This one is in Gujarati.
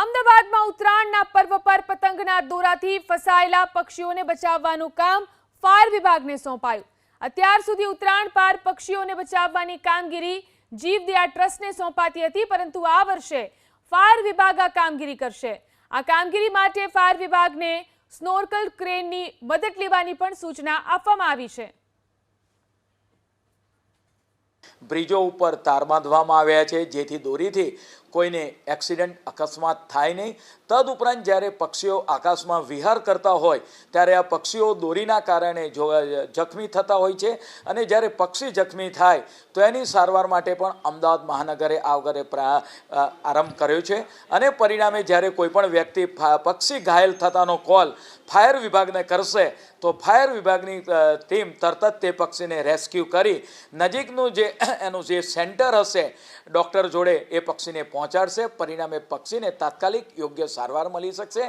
અમદાવાદમાં ઉત્તરાયણના પર્વ પર પતંગના દોરાથી ફસાયેલા પક્ષીઓને બચાવવાનું કામ ફાયર વિભાગને સોંપાયું. અત્યાર સુધી ઉત્તરાયણ પાર પક્ષીઓને બચાવવાની કામગીરી જીવદયા ટ્રસ્ટને સોંપાતી હતી, પરંતુ આ વર્ષે ફાયર વિભાગ આ કામગીરી કરશે. આ કામગીરી માટે ફાયર વિભાગને સ્નોર્કલ ક્રેનની મદદ લેવાની પણ સૂચના આપવામાં આવી છે. બ્રિજો ઉપર તાર બાંધવામાં આવ્યા છે. જેથી દોરીથી કોઈને એક્સિડન્ટ અકસ્માત થાય નહીં. તદુપરાંત જ્યારે પક્ષીઓ આકાશમાં વિહાર કરતા હોય, ત્યારે આ પક્ષીઓ દોરીના કારણે જો જખમી થતા હોય છે. અને જ્યારે પક્ષી જખમી થાય, તો એની સારવાર માટે પણ અમદાવાદ મહાનગરે આવગરે વગરે આરંભ કર્યો છે. અને પરિણામે જ્યારે કોઈપણ વ્યક્તિ પક્ષી ઘાયલ થતાનો કોલ ફાયર વિભાગને કરશે તો ફાયર વિભાગની ટીમ તરત જ તે પક્ષીને રેસ્ક્યુ કરી નજીકનું જે, એનું જે સેન્ટર હશે, ડૉક્ટર જોડે એ પક્ષીને પહોંચાડશે. પરિણામે પક્ષીને તાત્કાલિક યોગ્ય સારવાર મળી શકશે.